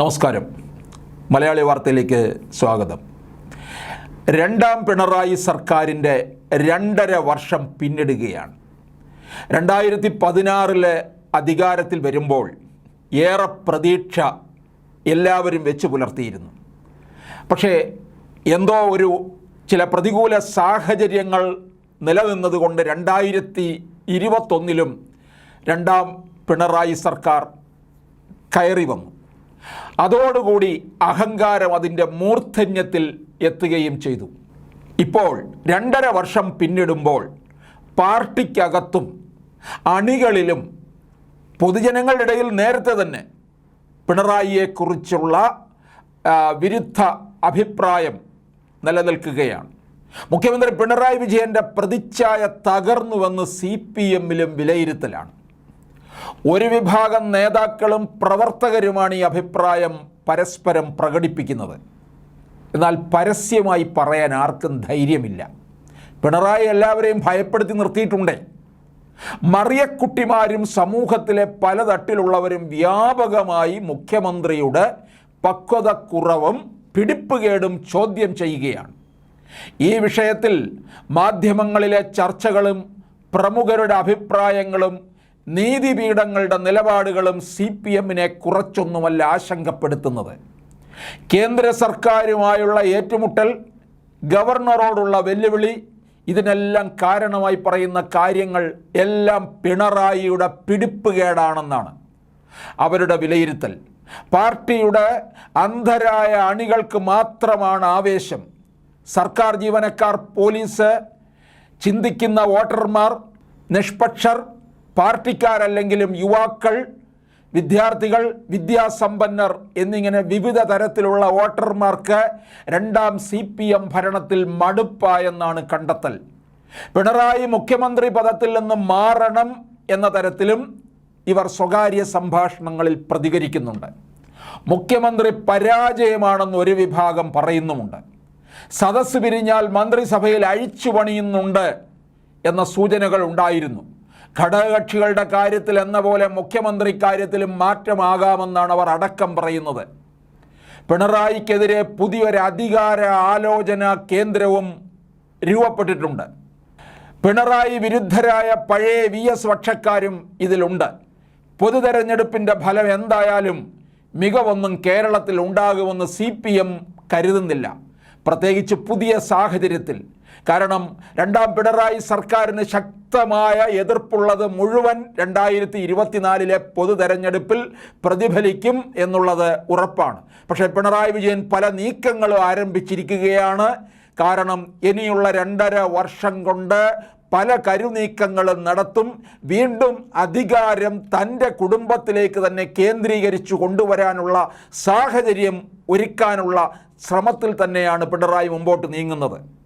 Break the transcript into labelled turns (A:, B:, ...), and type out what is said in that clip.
A: നമസ്കാരം. മലയാളി വാർത്തയിലേക്ക് സ്വാഗതം. രണ്ടാം പിണറായി സർക്കാരിന്റെ രണ്ടര വർഷം പിന്നിടുകയാണ്. രണ്ടായിരത്തി പതിനാറിലെ അധികാരത്തിൽ വരുമ്പോൾ ഏറെ പ്രതീക്ഷ എല്ലാവരും വെച്ച് പുലർത്തിയിരുന്നു. പക്ഷേ എന്തോ ഒരു ചില പ്രതികൂല സാഹചര്യങ്ങൾ നിലനിന്നതുകൊണ്ട് രണ്ടായിരത്തി ഇരുപത്തൊന്നിലും രണ്ടാം പിണറായി സർക്കാർ കയറി വന്നു. അതോടുകൂടി അഹങ്കാരം അതിന്റെ മൂർധന്യത്തിൽ എത്തുകയും ചെയ്തു. ഇപ്പോൾ രണ്ടര വർഷം പിന്നിടുമ്പോൾ പാർട്ടിക്കകത്തും അണികളിലും പൊതുജനങ്ങളുടെ ഇടയിൽ നേരത്തെ തന്നെ പിണറായിയെക്കുറിച്ചുള്ള വിരുദ്ധ അഭിപ്രായം നിലനിൽക്കുകയാണ്. മുഖ്യമന്ത്രി പിണറായി വിജയന്റെ പ്രതിച്ഛായ തകർന്നുവെന്ന് സി പി എമ്മിലും വിലയിരുത്തലാണ്. ഒരു വിഭാഗം നേതാക്കളും പ്രവർത്തകരുമാണ് ഈ അഭിപ്രായം പരസ്പരം പ്രകടിപ്പിക്കുന്നത്. എന്നാൽ പരസ്യമായി പറയാൻ ആർക്കും ധൈര്യമില്ല. പിണറായി എല്ലാവരെയും ഭയപ്പെടുത്തി നിർത്തിയിട്ടുണ്ടേ. മറിയക്കുട്ടിമാരും സമൂഹത്തിലെ പല തട്ടിലുള്ളവരും വ്യാപകമായി മുഖ്യമന്ത്രിയുടെ പക്വതക്കുറവും പിടിപ്പുകേടും ചോദ്യം ചെയ്യുകയാണ്. ഈ വിഷയത്തിൽ മാധ്യമങ്ങളിലെ ചർച്ചകളും പ്രമുഖരുടെ അഭിപ്രായങ്ങളും നീതിപീഠങ്ങളുടെ നിലപാടുകളും സി പി എമ്മിനെ കുറച്ചൊന്നുമല്ല ആശങ്കപ്പെടുത്തുന്നത്. കേന്ദ്ര സർക്കാരുമായുള്ള ഏറ്റുമുട്ടൽ ഗവർണറോടുള്ള വെല്ലുവിളി ഇതിനെല്ലാം കാരണമായി പറയുന്ന കാര്യങ്ങൾ എല്ലാം പിണറായിയുടെ പിടിപ്പുകേടാണെന്നാണ്. അവരുടെ വിലയിരുത്തൽ. പാർട്ടിയുടെ അന്ധരായ അണികൾക്ക് മാത്രമാണ് ആവേശം. സർക്കാർ ജീവനക്കാർ പോലീസ് ചിന്തിക്കുന്ന വോട്ടർമാർ നിഷ്പക്ഷർ പാർട്ടിക്കാരല്ലെങ്കിലും യുവാക്കൾ വിദ്യാർത്ഥികൾ വിദ്യാസമ്പന്നർ എന്നിങ്ങനെ വിവിധ തരത്തിലുള്ള വോട്ടർമാർക്ക് രണ്ടാം സി പി എം ഭരണത്തിൽ മടുപ്പായെന്നാണ് കണ്ടെത്തൽ. പിണറായി മുഖ്യമന്ത്രി പദത്തിൽ നിന്ന് മാറണം എന്ന തരത്തിലും ഇവർ സ്വകാര്യ സംഭാഷണങ്ങളിൽ പ്രതികരിക്കുന്നുണ്ട്. മുഖ്യമന്ത്രി പരാജയമാണെന്ന് ഒരു വിഭാഗം പറയുന്നുമുണ്ട്. സദസ്സ് പിരിഞ്ഞാൽ മന്ത്രിസഭയിൽ അഴിച്ചു പണിയുന്നുണ്ട് എന്ന സൂചനകൾ ഉണ്ടായിരുന്നു. ഘടകകക്ഷികളുടെ കാര്യത്തിൽ എന്ന പോലെ മുഖ്യമന്ത്രി കാര്യത്തിലും മാറ്റമാകാമെന്നാണ് അവർ അടക്കം പറയുന്നത്. പിണറായിക്കെതിരെ പുതിയൊരു അധികാര ആലോചന കേന്ദ്രവും രൂപപ്പെട്ടിട്ടുണ്ട്. പിണറായി വിരുദ്ധരായ പഴയ വി എസ് പക്ഷക്കാരും ഇതിലുണ്ട്. പൊതു തെരഞ്ഞെടുപ്പിന്റെ ഫലം എന്തായാലും മികവൊന്നും കേരളത്തിൽ ഉണ്ടാകുമെന്ന് സി പി എം കരുതുന്നില്ല. പ്രത്യേകിച്ച് പുതിയ സാഹചര്യത്തിൽ കാരണം രണ്ടാം പിണറായി സർക്കാരിന് ശക്തമായ എതിർപ്പുള്ളത് മുഴുവൻ രണ്ടായിരത്തി ഇരുപത്തിനാലിലെ പൊതു തെരഞ്ഞെടുപ്പിൽ പ്രതിഫലിക്കും എന്നുള്ളത് ഉറപ്പാണ്. പക്ഷേ പിണറായി വിജയൻ പല നീക്കങ്ങളും ആരംഭിച്ചിരിക്കുകയാണ്. കാരണം ഇനിയുള്ള രണ്ടര വർഷം കൊണ്ട് പല കരുനീക്കങ്ങളും നടത്തും. വീണ്ടും അധികാരം തന്റെ കുടുംബത്തിലേക്ക് തന്നെ കേന്ദ്രീകരിച്ചു കൊണ്ടുവരാനുള്ള സാഹചര്യം ഒരുക്കാനുള്ള ശ്രമത്തിൽ തന്നെയാണ് പിണറായി മുമ്പോട്ട് നീങ്ങുന്നത്.